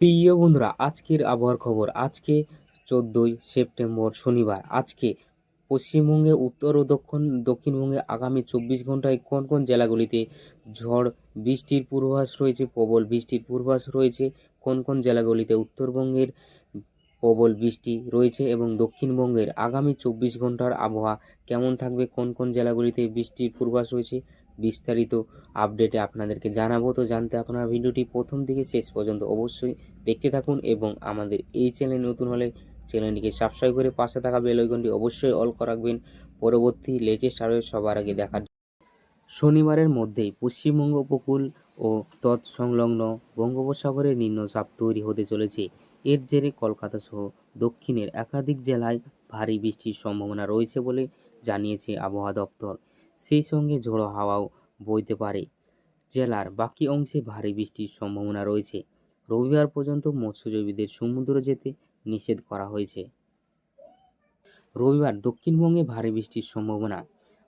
প্রিয় বন্ধুরা, আজকের আবহাওয়ার খবর। আজকে চোদ্দোই সেপ্টেম্বর শনিবার। আজকে পশ্চিমবঙ্গে, উত্তর ও দক্ষিণ, দক্ষিণবঙ্গে আগামী চব্বিশ ঘন্টায় কোন কোন জেলাগুলিতে ঝড়, বৃষ্টির পূর্বাভাস রয়েছে, প্রবল বৃষ্টির পূর্বাভাস রয়েছে, কোন কোন জেলাগুলিতে উত্তরবঙ্গের প্রবল বৃষ্টি রয়েছে এবং দক্ষিণবঙ্গের আগামী চব্বিশ ঘণ্টার আবহাওয়া কেমন থাকবে, কোন কোন জেলাগুলিতে বৃষ্টির পূর্বাভাস রয়েছে বিস্তারিত আপডেটে আপনাদেরকে জানাব। তো জানতে আপনারা ভিডিওটি প্রথম থেকে শেষ পর্যন্ত অবশ্যই দেখতে থাকুন এবং আমাদের এই চ্যানেল নতুন হলে চ্যানেলটিকে সাবস্ক্রাইব করে পাশে থাকা বেল আইকনটি অবশ্যই অল করে রাখবেন। পরবর্তী লেটেস্ট আপডেট সবার আগে দেখার। শনিবারের মধ্যেই পশ্চিমবঙ্গ উপকূল ও তৎসংলগ্ন বঙ্গোপসাগরের নিম্নচাপ তৈরি হতে চলেছে। এর জেরে কলকাতা সহ দক্ষিণের একাধিক জেলায় ভারী বৃষ্টির সম্ভাবনা রয়েছে বলে জানিয়েছে আবহাওয়া দপ্তর। সেই সঙ্গে ঝোড়ো হাওয়াও বইতে পারে। জেলার বাকি অংশে ভারী বৃষ্টির সম্ভাবনা রয়েছে। রবিবার পর্যন্ত মৎস্যজীবীদের সমুদ্র যেতে নিষেধ করা হয়েছে। রবিবার দক্ষিণবঙ্গে ভারী বৃষ্টির সম্ভাবনা।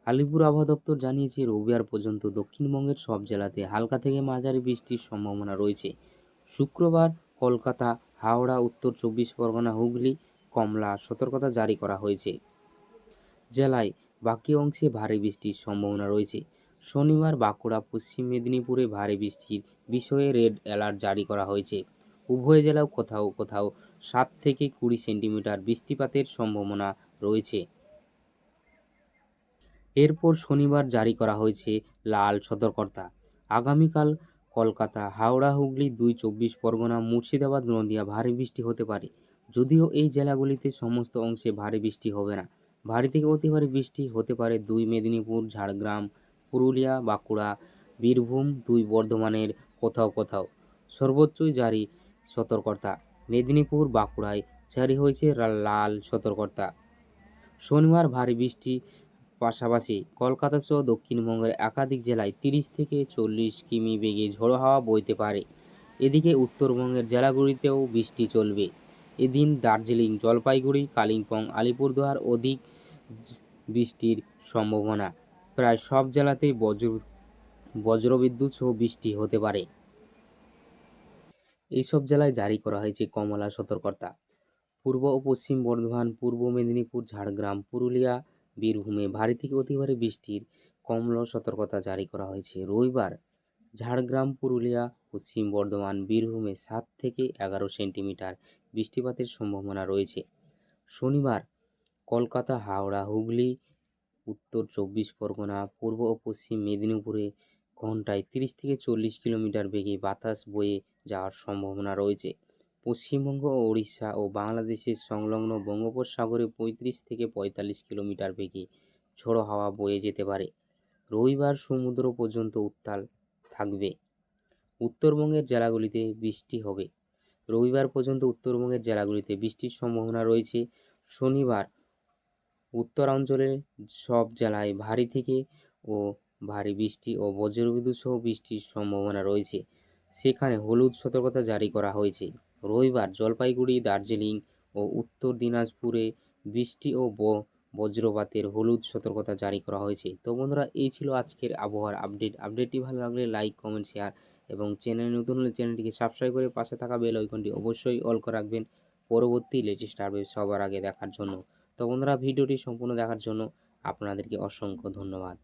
আলিপুর আবহাওয়া দপ্তর জানিয়েছে, রবিবার পর্যন্ত দক্ষিণবঙ্গের সব জেলাতে হালকা থেকে মাঝারি বৃষ্টির সম্ভাবনা রয়েছে। শুক্রবার কলকাতা, হাওড়া, উত্তর চব্বিশ পরগনা, হুগলি, কমলা সতর্কতা জারি করা হয়েছে। জেলায় বাকি অংশে ভারী বৃষ্টির সম্ভাবনা রয়েছে। শনিবার বাঁকুড়া, পশ্চিম মেদিনীপুরে ভারী বৃষ্টির বিষয়ে রেড অ্যালার্ট জারি করা হয়েছে। উভয় জেলাও কোথাও কোথাও সাত থেকে কুড়ি সেন্টিমিটার বৃষ্টিপাতের সম্ভাবনা রয়েছে। এরপর শনিবার জারি করা হয়েছে লাল সতর্কতা। আগামীকাল কলকাতা, হাওড়া, হুগলি, দুই চব্বিশ পরগনা, মুর্শিদাবাদ, নদিয়া ভারী বৃষ্টি হতে পারে। যদিও এই জেলাগুলিতে সমস্ত অংশে ভারী বৃষ্টি হবে না। ভারী থেকে অতি ভারী বৃষ্টি হতে পারে দুই মেদিনীপুর, ঝাড়গ্রাম, পুরুলিয়া, বাঁকুড়া, বীরভূম দুই বর্ধমানের কোথাও কোথাও। সর্বোচ্চই জারি সতর্কতা। মেদিনীপুর, বাঁকুড়ায় জারি হয়েছে লাল সতর্কতা। শনিবার ভারী বৃষ্টি পাশাপাশি কলকাতা সহ দক্ষিণবঙ্গের একাধিক জেলায় তিরিশ থেকে চল্লিশ কিমি বেগে ঝোড়ো হাওয়া বইতে পারে। এদিকে উত্তরবঙ্গের জেলাগুলিতেও বৃষ্টি চলবে। এদিন দার্জিলিং, জলপাইগুড়ি, কালিম্পং, আলিপুরদুয়ার অধিক বৃষ্টির সম্ভাবনা। প্রায় সব জেলাতেই বজ্র, বজ্রবিদ্যুৎ সহ বৃষ্টি হতে পারে। এইসব জেলায় জারি করা হয়েছে কমলা সতর্কতা। পূর্ব ও পশ্চিম বর্ধমান, পূর্ব মেদিনীপুর, ঝাড়গ্রাম, পুরুলিয়া, বীরভূমে ভারী থেকে অতি ভারী বৃষ্টির কমলা সতর্কতা জারি করা হয়েছে। রবিবার ঝাড়গ্রাম, পুরুলিয়া, পশ্চিম বর্ধমান, বীরভূমে সাত থেকে এগারো সেন্টিমিটার বৃষ্টিপাতের সম্ভাবনা রয়েছে। শনিবার কলকাতা, হাওড়া, হুগলি, উত্তর চব্বিশ পরগনা, পূর্ব ও পশ্চিম মেদিনীপুরে ঘন্টায় তিরিশ থেকে চল্লিশ কিলোমিটার বেগে বাতাস বয়ে যাওয়ার সম্ভাবনা রয়েছে। পশ্চিমবঙ্গ ও ওড়িশা ও বাংলাদেশের সংলগ্ন বঙ্গোপসাগরে পঁয়ত্রিশ থেকে পঁয়তাল্লিশ কিলোমিটার বেগে ঝোড়ো হাওয়া বয়ে যেতে পারে। রবিবার সমুদ্র পর্যন্ত উত্তাল থাকবে। উত্তরবঙ্গের জেলাগুলিতে বৃষ্টি হবে। রবিবার পর্যন্ত উত্তরবঙ্গের জেলাগুলিতে বৃষ্টির সম্ভাবনা রয়েছে। শনিবার উত্তরাঞ্চলের সব জেলায় ভারী থেকে ও ভারী বৃষ্টি ও বজ্রবিদ্যুৎ সহ বৃষ্টির সম্ভাবনা রয়েছে। সেখানে হলুদ সতর্কতা জারি করা হয়েছে। রবিবার জলপাইগুড়ি, দার্জিলিং ও উত্তর দিনাজপুরে বৃষ্টি ও বজ্রপাতের হলুদ সতর্কতা জারি করা হয়েছে। তো বন্ধুরা, এই ছিল আজকের আবহাওয়ার আপডেট। আপডেটটি ভালো লাগলে লাইক, কমেন্ট, শেয়ার এবং চ্যানেল নতুন হলে চ্যানেলটিকে সাবস্ক্রাইব করে পাশে থাকা বেল আইকনটি অবশ্যই অল করে রাখবেন পরবর্তী লেটেস্ট আপডেট সবার আগে দেখার জন্য। তো বন্ধুরা, ভিডিওটি সম্পূর্ণ দেখার জন্য আপনাদেরকে অসংখ্য ধন্যবাদ।